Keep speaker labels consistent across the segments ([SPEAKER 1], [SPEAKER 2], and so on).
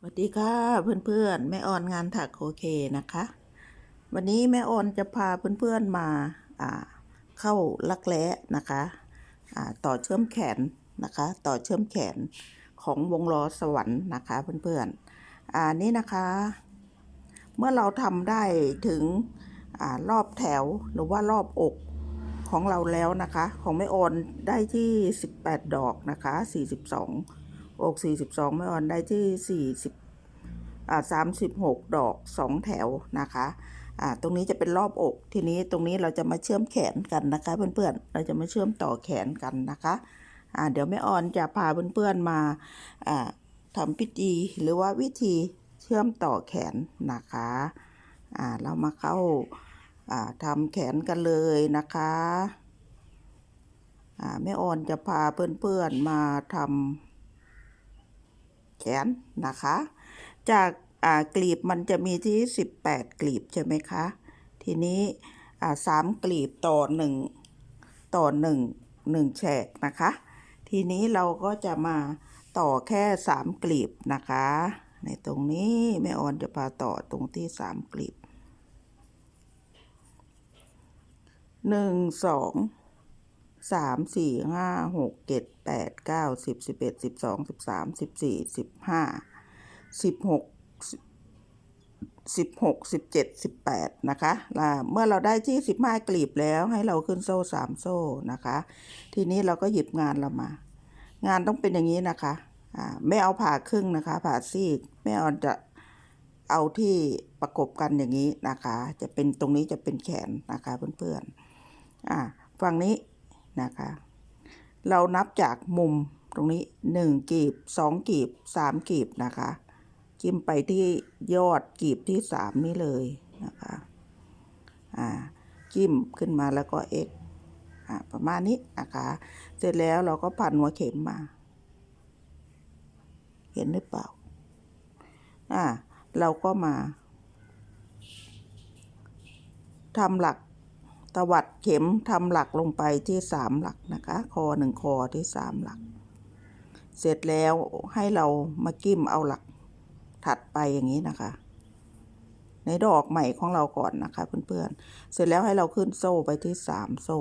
[SPEAKER 1] สวัสดีค่ะเพื่อนๆแม่ออนงานถักโอเคนะคะ วันนี้แม่ออนจะพาเพื่อนๆมาอ่าเข้าลักแร้นะคะอ่าต่อเชื่อมแขนนะคะ ต่อเชื่อมแขนของวงล้อสวรรค์นะคะเพื่อนๆอ่านี่นะคะ เมื่อเราทำได้ถึงอารอบแถวหรือว่ารอบอกของเราแล้วนะคะ ของแม่ออนได้ที่ 18 ดอกนะคะ 42 อก 42แม่ออนได้ที่ 40อ่า36 ดอก 2 แถวนะคะอ่าตรงนี้จะเป็นรอบอก ทีนี้ตรงนี้เราจะมาเชื่อมแขนกันนะคะ เพื่อนๆ เราจะมาเชื่อมต่อแขนกันนะคะอ่าเดี๋ยวแม่ออนจะพาเพื่อนๆมาอ่าทำพิธีหรือว่าวิธีเชื่อมต่อแขนนะคะอ่าเรามาเข้าอ่าทำแขนกันเลยนะคะอ่าแม่ออนจะพาเพื่อนๆมาทำ แขนนะคะ จากอ่ากลีบมันจะมีที่ 18 กลีบใช่ไหมคะ ทีนี้อ่าสามกลีบต่อหนึ่งต่อหนึ่งหนึ่งแฉกนะคะ ทีนี้เราก็จะมาต่อแค่สามกลีบนะคะ ในตรงนี้แม่ออนจะพาต่อตรงที่สามกลีบหนึ่งสอง สามสี่ห้าหกเจ็ดแปดเก้าสิบสิบเอ็ดสิบสองสิบสามสิบสี่สิบห้าสิบหกสิบหกสิบเจ็ดสิบแปดนะคะล่ะเมื่อเราได้ที่สิบห้ากลีบแล้วให้เราขึ้นโซ่สามโซ่นะคะ ทีนี้เราก็หยิบงานเรามา งานต้องเป็นอย่างนี้นะคะอ่าไม่เอาผ่าครึ่งนะคะ ผ่าซีกไม่เอาจะเอาที่ประกบกันอย่างนี้นะคะ จะเป็นตรงนี้จะเป็นแขนนะคะเพื่อนๆอ่าฝั่งนี้ นะคะ เรานับจากมุมตรงนี้หนึ่งกีบสองกีบสามกีบนะคะ จิ้มไปที่ยอดกีบที่สามนี้เลยนะคะอ่าจิ้มขึ้นมาแล้วก็ x อ่าประมาณนี้นะคะ เสร็จแล้วเราก็พันหัวเข็มมา เห็นหรือเปล่าอ่าเราก็มาทำหลัก ตวัดเข็มทำหลักลงไปที่สามหลักนะคะ คอหนึ่งคอที่สามหลัก เสร็จแล้วให้เรามากิ้มเอาหลักถัดไปอย่างนี้นะคะ ในดอกใหม่ของเราก่อนนะคะเพื่อนๆ เสร็จแล้วให้เราขึ้นโซ่ไปที่สามโซ่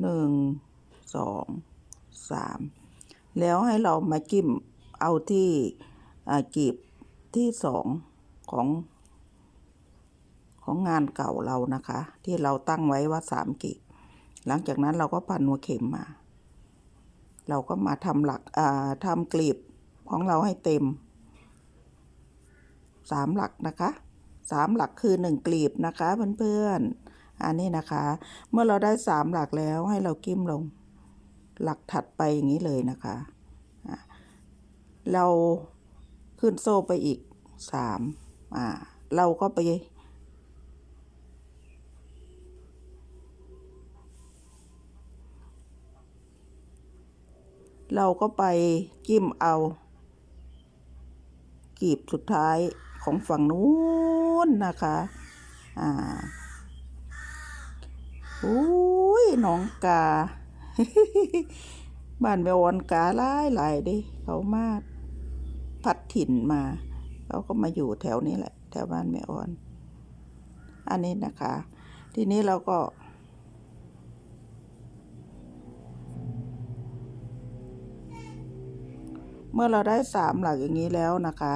[SPEAKER 1] หนึ่งสอง สามแล้วให้เรามาจิ้มเอาที่กีบที่สองของ ของงานเก่าเรานะคะ ที่เราตั้งไว้ว่าสามกีบ หลังจากนั้นเราก็พันหัวเข็มมา เราก็มาทำหลักทำกลีบของเราให้เต็มสามหลักนะคะสามหลักคือหนึ่งกลีบนะคะเพื่อนๆ อันนี้นะคะ เมื่อเราได้สามหลักแล้วให้เรากิ้มลง หลักถัดไปอย่างนี้เลยนะคะ เราขึ้นโซ่ไปอีกสามอ่าเราก็ไป เราก็ไปจิ้มเอา กีบสุดท้ายของฝั่งนู้นนะคะ อ่าอุ้ยน้องกา บ้านแมวอนกาหลายหลายดิเขามาพัดถิ่นมาเขาก็มาอยู่แถวนี้แหละ แถวบ้านแม่ออน อันนี้นะคะ ทีนี้เราก็ เมื่อเราได้สามหลักอย่างนี้แล้วนะคะ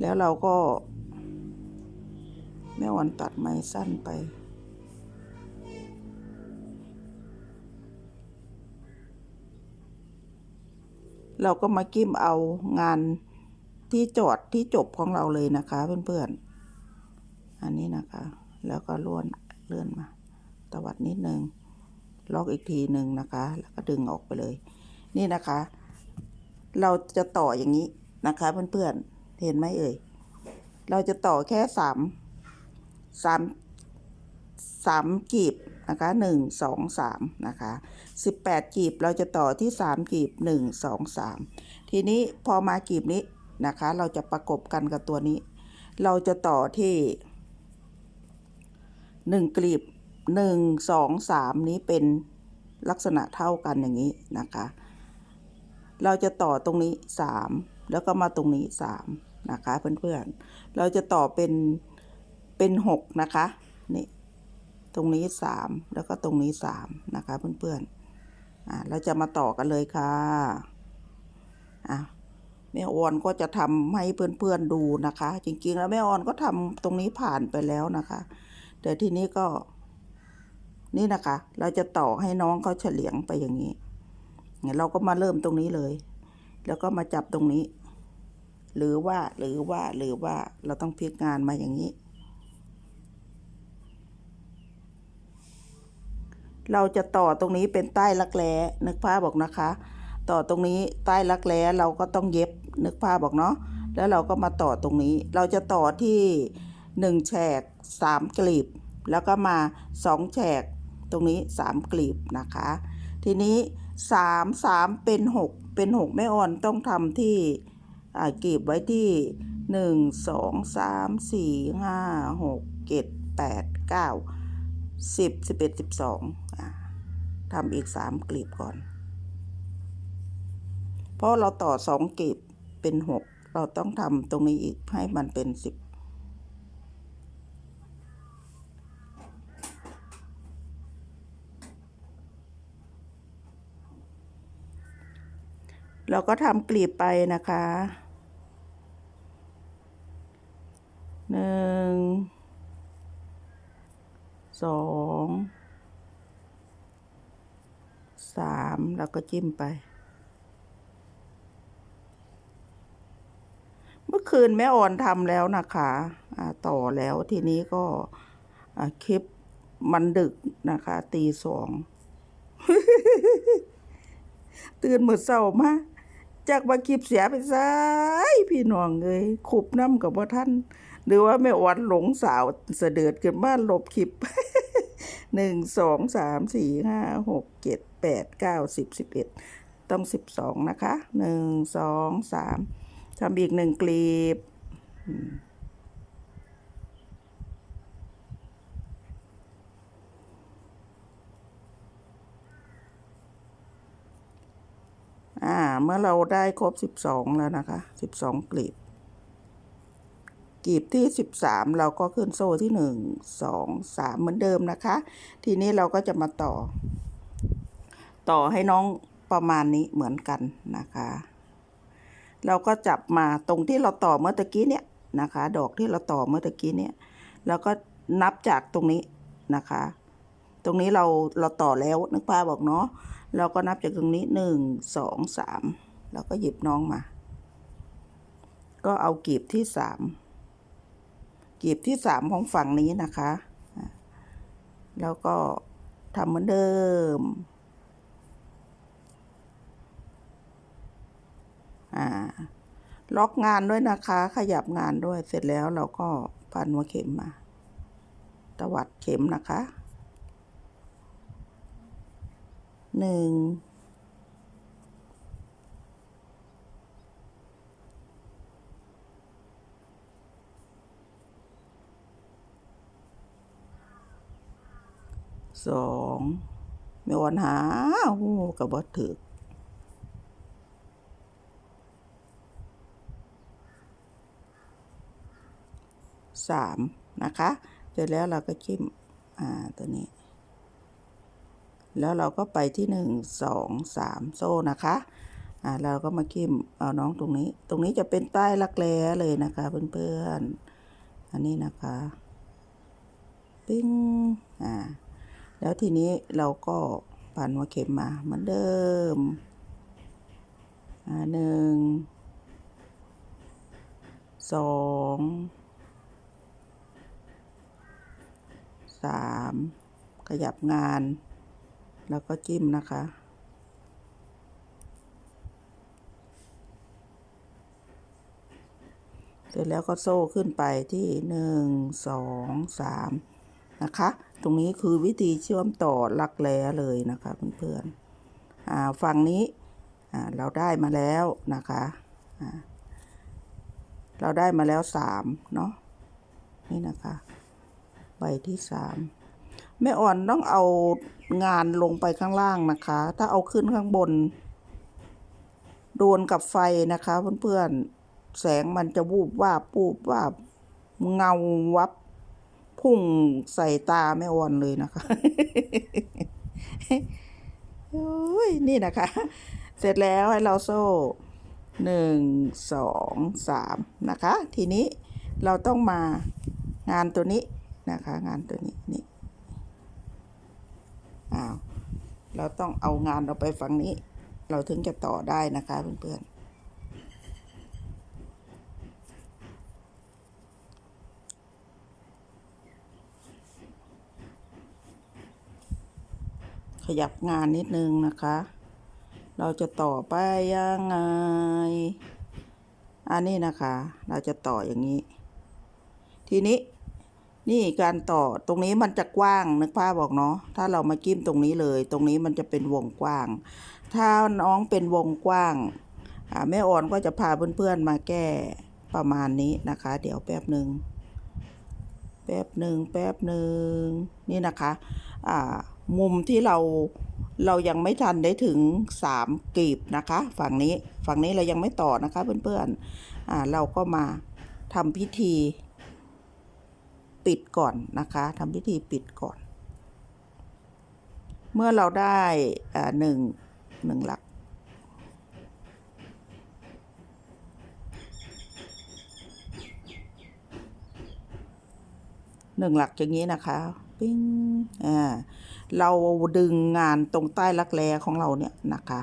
[SPEAKER 1] แล้วเราก็ แม่ออนตัดไม้สั้นไป เราก็มากิ้มเอางานที่จอดที่จบของเราเลยนะคะ เพื่อนๆ อันนี้นะคะ แล้วก็ล้วนเลื่อนมา ตวัดนิดนึง ล็อกอีกทีหนึ่งนะคะ แล้วก็ดึงออกไปเลย นี่นะคะ เราจะต่ออย่างนี้นะคะ เพื่อนๆ เห็นไหมเอ่ย เราจะต่อแค่สามสามสามกีบ นะคะหนึ่งสองสามนะคะสิบแปดกีบเราจะต่อที่สามกีบหนึ่งสองสามทีนี้พอมากีบนี้นะคะ เราจะประกบกันกับตัวนี้ เราจะต่อที่หนึ่งกลีบหนึ่งสองสามนี้เป็นลักษณะเท่ากันอย่างนี้นะคะ เราจะต่อตรงนี้สามแล้วก็มาตรงนี้สามนะคะเพื่อนๆ เราจะต่อเป็นเป็นหกนะคะนี่ ตรงนี้สามแล้วก็ตรงนี้สามนะคะเพื่อนๆอ่าเราจะมาต่อกันเลยค่ะอะแม่ออนก็จะทำให้เพื่อนๆดูนะคะ จริงๆแล้วแม่ออนก็ทำตรงนี้ผ่านไปแล้วนะคะ แต่ทีนี้ก็นี่นะคะ เราจะต่อให้น้องเขาเฉลียงไปอย่างนี้เนี่ยเราก็มาเริ่มตรงนี้เลย แล้วก็มาจับตรงนี้ หรือว่าหรือว่าหรือว่าเราต้องพลิกงานมาอย่างนี้ เราจะต่อตรงนี้เป็นใต้รักแร้นึกภาพบอกนะคะ ต่อตรงนี้ใต้รักแร้เราก็ต้องเย็บนึกภาพบอกเนาะแล้วเราก็มาต่อตรงนี้ เราจะต่อที่หนึ่งแฉกสามกลีบ แล้วก็มาสองแฉกตรงนี้สามกลีบนะคะ ทีนี้สามสามเป็นหกเป็นหกแม่อ่อนต้องทำที่กลีบไว้ที่หนึ่งสองสาม สิบสิบเอ็ดสิบสองทำอีกสามกลีบก่อน เพราะเราต่อสองกลีบเป็นหกเราต้องทำตรงนี้อีกให้มันเป็นสิบเราก็ทำกลีบไปนะคะหนึ่ง สองสามแล้วก็จิ้มไป เมื่อคืนแม่อ่อนทำแล้วนะคะต่อแล้วทีนี้ก็คลิปมันดึกนะคะตีสองตื่นหมือเศร้ามาจากว่าคลิปเสียไปซ้ายพี่น้องเลยขุบน้ำกับว่าท่าน หรือว่าแม่อ่อนหลงสาวเสด็จขึ้นมาหลบคลิปหนึ่งสองสามสี่ห้าหกเจ็ดแปดเก้าสิบสิบเอ็ดต้องสิบสองนะคะหนึ่งสองสามทำอีกหนึ่งกลีบอ่า เมื่อเราได้ครบสิบสองแล้วนะคะสิบสองกลีบ กลีบที่สิบสามเราก็ขึ้นโซ่ที่หนึ่งสองสามเหมือนเดิมนะคะ ทีนี้เราก็จะมาต่อ ต่อให้น้องประมาณนี้เหมือนกันนะคะ เราก็จับมาตรงที่เราต่อเมื่อตะกี้เนี่ยนะคะ ดอกที่เราต่อเมื่อตะกี้เนี่ยแล้วก็นับจากตรงนี้นะคะ ตรงนี้เราเราต่อแล้วนึกภาพบอกเนาะเราก็นับจากตรงนี้หนึ่งสองสามแล้วก็หยิบน้องมา ก็เอากีบที่สาม กีบที่สามของฝั่งนี้นะคะ แล้วก็ทำเหมือนเดิม อ่า ล็อกงานด้วยนะคะ ขยับงานด้วย เสร็จแล้วเราก็พันหัวเข็มมา ตวัดเข็มนะคะ หนึ่ง สองไม่วันหาหูกับบดถึกสามนะคะ เสร็จแล้วเราก็จิ้ม อ่า ตัวนี้ แล้วเราก็ไปที่หนึ่งสองสามโซ่นะคะ อ่า เราก็มากิ้ม เอาน้องตรงนี้ ตรงนี้จะเป็นใต้รักแร้เลยนะคะเพื่อนๆ อันนี้นะคะ ปิ้ง อ่า แล้วทีนี้เราก็ผ่านหัวเข็มมาเหมือนเดิมหนึ่งสองสามขยับงาน แล้วก็จิ้มนะคะ เสร็จแล้วก็โซ่ขึ้นไปที่หนึ่งสองสาม นะคะ ตรงนี้คือวิธีเชื่อมต่อลักแร้เลยนะคะเพื่อนๆฝั่งนี้เราได้มาแล้วนะคะเราได้มาแล้วสามเนาะนี่นะคะใบที่สามแม่อ่อนต้องเอางานลงไปข้างล่างนะคะ ถ้าเอาขึ้นข้างบน โดนกับไฟนะคะเพื่อนๆแสงมันจะวูบวาบปูบวาบเงาวับ พุ่งใส่ตาแม่อ่อนเลยนะคะโอ้ยนี่นะคะ เสร็จแล้วให้เราโซ่หนึ่งสองสามนะคะ ทีนี้เราต้องมางานตัวนี้นะคะ งานตัวนี้นี่อ้าวเราต้องเอางานเราไปฝั่งนี้ เราถึงจะต่อได้นะคะเพื่อนๆ ยับงานนิดนึงนะคะ เราจะต่อไปยังไง อันนี้นะคะ เราจะต่ออย่างนี้ ทีนี้นี่การต่อตรงนี้มันจะกว้างนึกภาพบอกเนาะถ้าเรามาจิ้มตรงนี้เลย ตรงนี้มันจะเป็นวงกว้าง ถ้าน้องเป็นวงกว้างแม่อ่อนก็จะพาเพื่อนๆมาแก้ประมาณนี้นะคะ เดี๋ยวแป๊บหนึ่งแป๊บหนึ่งแป๊บหนึ่งนี่นะคะ อ่า มุมที่เราเรายังไม่ทันได้ถึงสามกลีบนะคะ ฝั่งนี้ฝั่งนี้เรายังไม่ต่อนะคะเพื่อนๆอ่าเราก็มาทำพิธีปิดก่อนนะคะทำพิธีปิดก่อน เมื่อเราได้อ่าหนึ่งหนึ่งหลักหนึ่งหลักอย่างนี้นะคะ ปิ้งอ่า เราดึงงานตรงใต้รักแร้ของเราเนี่ยนะคะ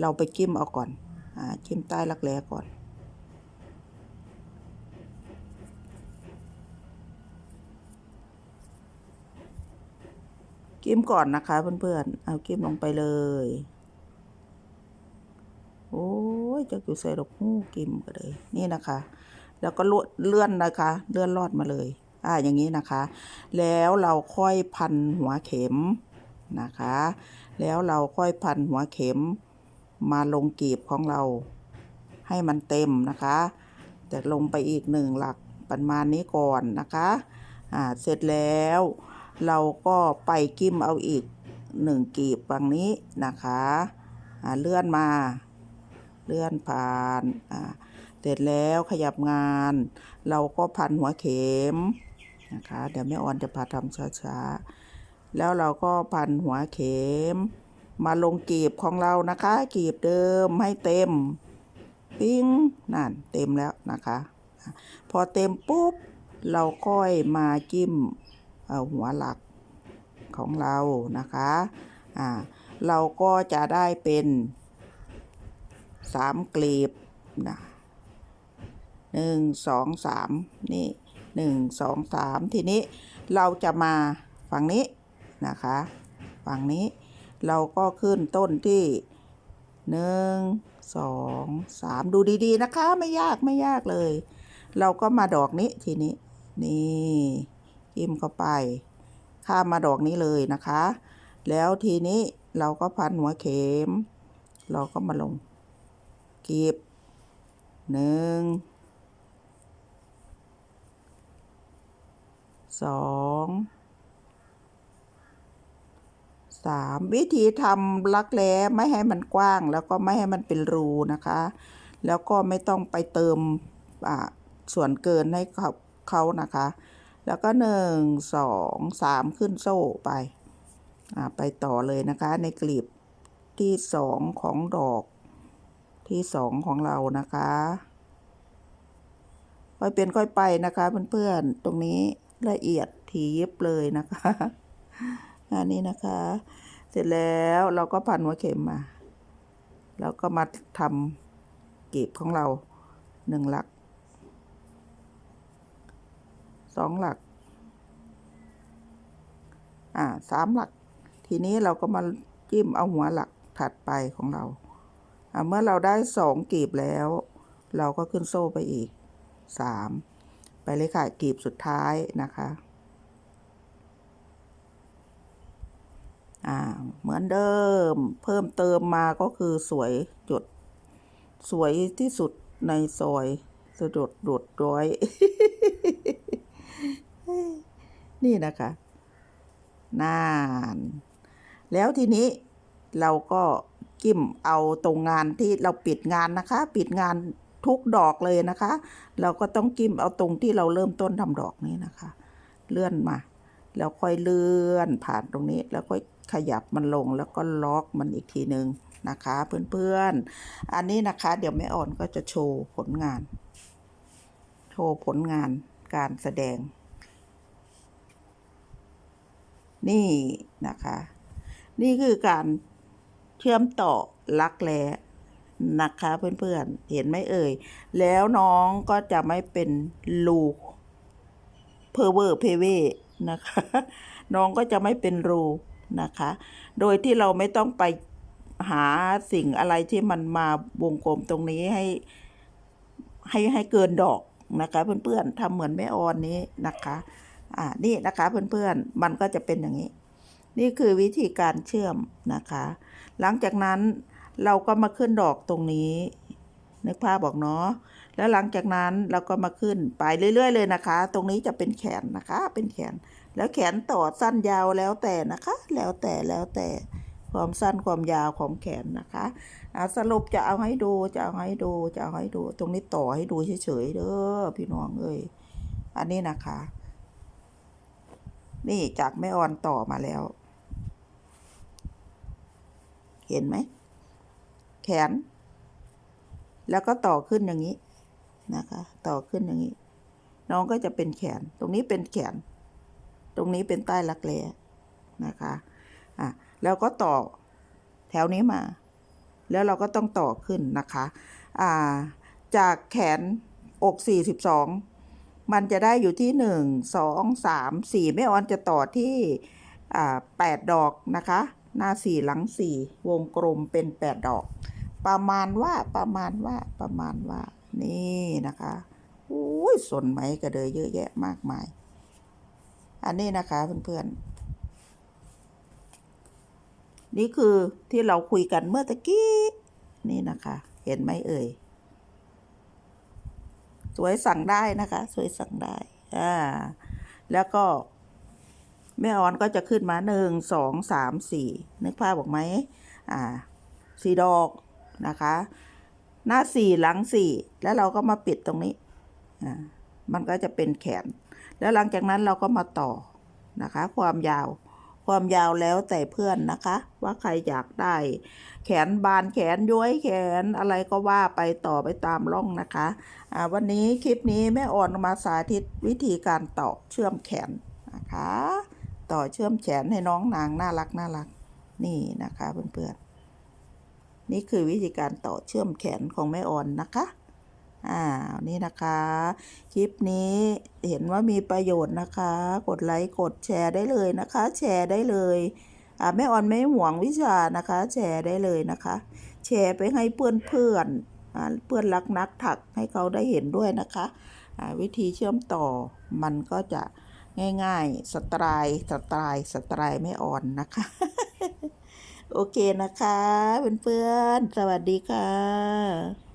[SPEAKER 1] เราไปจิ้มเอาก่อนอ่าจิ้มใต้รักแร้ก่อนกิ้มก่อนนะคะเพื่อนๆ เอากิ้มลงไปเลย โอ้ยจะอยู่ใส่ดอกหูกิ้มก็เลย นี่นะคะ แล้วก็เลื่อนนะคะ เลื่อนลอดมาเลย อ่าอย่างนี้นะคะ แล้วเราค่อยพันหัวเข็ม นะคะ แล้วเราค่อยพันหัวเข็มมาลงกีบของเราให้มันเต็มนะคะ แต่ลงไปอีกหนึ่งหลักประมาณนี้ก่อนนะคะอ่าเสร็จแล้วเราก็ไปกิ้มเอาอีกหนึ่งกีบฝั่งนี้นะคะอ่าเลื่อนมา เลื่อนผ่านอ่าเสร็จแล้วขยับงาน เราก็พันหัวเข็มนะคะ เดี๋ยวแม่ออนจะพาทำช้าๆ แล้วเราก็พันหัวเข็ม มาลงกีบของเรานะคะกีบเดิมให้เต็ม ปิ้งนั่นเต็มแล้วนะคะ พอเต็มปุ๊บ เราค่อยมาจิ้มหัวหลักของเรานะคะอ่าเราก็จะได้เป็นสามกลีบนะหนึ่งสองสามนี่หนึ่งสองสามทีนี้เราจะมาฝั่งนี้ นะคะ ฝั่งนี้เราก็ขึ้นต้นที่หนึ่งสองสามดูดีๆนะคะ ไม่ยากไม่ยากเลย เราก็มาดอกนี้ทีนี้ นี่จิ้มเข้าไป ข้ามมาดอกนี้เลยนะคะ แล้วทีนี้เราก็พันหัวเข็ม เราก็มาลงกีบหนึ่งสอง สามวิธีทำลักแร้ไม่ให้มันกว้าง แล้วก็ไม่ให้มันเป็นรูนะคะ แล้วก็ไม่ต้องไปเติมอ่าส่วนเกินให้เขาเขานะคะ แล้วก็หนึ่งสองสามขึ้นโซ่ไปอ่าไปต่อเลยนะคะในกลีบที่สองของดอกที่สองของเรานะคะค่อยเป็นค่อยไปนะคะเพื่อนๆตรงนี้ละเอียดทียิบเลยนะคะ อันนี้นะคะ เสร็จแล้วเราก็พันหัวเข็มมา แล้วก็มาทำกีบของเราหนึ่งหลักสองหลัก อ่าสามหลัก ทีนี้เราก็มาจิ้มเอาหัวหลักถัดไปของเราอ่าเมื่อเราได้สองกีบแล้ว เราก็ขึ้นโซ่ไปอีกสามไปเลยค่ะกีบสุดท้ายนะคะ อ่าเหมือนเดิมเพิ่มเติมมาก็คือสวยจดสวยที่สุดในซอยสะดดดดร้อย นี่นะคะนานแล้วทีนี้เราก็จิ้มเอาตรงงานที่เราปิดงานนะคะ ปิดงานทุกดอกเลยนะคะ เราก็ต้องจิ้มเอาตรงที่เราเริ่มต้นทำดอกนี้นะคะ เลื่อนมา แล้วค่อยเลื่อนผ่านตรงนี้แล้วก็ ขยับมันลงแล้วก็ล็อกมันอีกทีหนึ่งนะคะเพื่อนๆ อันนี้นะคะเดี๋ยวแม่อ่อนก็จะโชว์ผลงาน โชว์ผลงานการแสดง นี่นะคะ นี่คือการเชื่อมต่อลักแร้นะคะเพื่อนๆ เห็นไหมเอ่ย แล้วน้องก็จะไม่เป็นรูเพอเวอร์เพเวนะคะ น้องก็จะไม่เป็นรู นะคะ โดยที่เราไม่ต้องไปหาสิ่งอะไรที่มันมาวงกลมตรงนี้ให้ให้ให้เกินดอกนะคะเพื่อนๆทำเหมือนแม่ออนนี้นะคะ อ่านี่นะคะเพื่อนๆมันก็จะเป็นอย่างนี้ นี่คือวิธีการเชื่อมนะคะ หลังจากนั้นเราก็มาขึ้นดอกตรงนี้นึกภาพบอกเนาะแล้วหลังจากนั้นเราก็มาขึ้นไปเรื่อย ๆ เลยนะคะ ตรงนี้จะเป็นแขนนะคะ เป็นแขน แล้วแขนต่อสั้นยาวแล้วแต่นะคะ แล้วแต่แล้วแต่ความสั้นความยาวของแขนนะคะสรุปจะเอาให้ดูจะเอาให้ดูจะเอาให้ดู ตรงนี้ต่อให้ดูเฉยๆเด้อพี่น้องเอ้ยอันนี้นะคะ นี่จากแม่ออนต่อมาแล้ว เห็นไหมแขน แล้วก็ต่อขึ้นอย่างนี้นะคะ ต่อขึ้นอย่างนี้ น้องก็จะเป็นแขน ตรงนี้เป็นแขน ตรงนี้เป็นใต้รักแร้นะคะอะแล้วก็ต่อแถวนี้มา แล้วเราก็ต้องต่อขึ้นนะคะอ่าจากแขนอก 42 มันจะได้อยู่ที่ 1 2 3 4แม่ออนจะต่อที่อ่า8ดอกนะคะ หน้า4หลัง4วงกลมเป็น8ดอก ประมาณว่าประมาณว่าประมาณว่า นี่นะคะอุ้ยสนไหมกระเดยเยอะแยะมากมาย อันนี้นะคะเพื่อนๆ นี่คือที่เราคุยกันเมื่อตะกี้ นี่นะคะ เห็นไหมเอ่ย สวยสั่งได้นะคะ สวยสั่งได้ อ่า แล้วก็แม่ออนก็จะขึ้นมาหนึ่งสองสามสี่นึกภาพบอกไหมอ่าสี่ดอกนะคะ หน้าสี่หลังสี่แล้วเราก็มาปิดตรงนี้อ่ามันก็จะเป็นแขน แล้วหลังจากนั้นเราก็มาต่อนะคะ ความยาว ความยาวแล้วแต่เพื่อนนะคะ ว่าใครอยากได้ แขนบานแขนย้วยแขนอะไรก็ว่าไปต่อไปตามร่องนะคะอ่าวันนี้คลิปนี้แม่อ่อนมาสาธิตวิธีการต่อเชื่อมแขนนะคะ ต่อเชื่อมแขนให้น้องนางน่ารักน่ารักนี่นะคะเพื่อนๆนี่คือวิธีการต่อเชื่อมแขนของแม่อ่อนนะคะ อ่านี่นะคะ คลิปนี้เห็นว่ามีประโยชน์นะคะ กดไลค์กดแชร์ได้เลยนะคะ แชร์ได้เลยอ่าแม่อ่อนไม่ห่วงวิชานะคะ แชร์ได้เลยนะคะ แชร์ไปให้เพื่อนเพื่อนอ่าเพื่อนรักนักถักให้เขาได้เห็นด้วยนะคะอ่าวิธีเชื่อมต่อมันก็จะง่ายๆ สไตล์สไตล์สไตล์ไม่อ่อนนะคะ โอเคนะคะเพื่อนๆสวัสดีค่ะ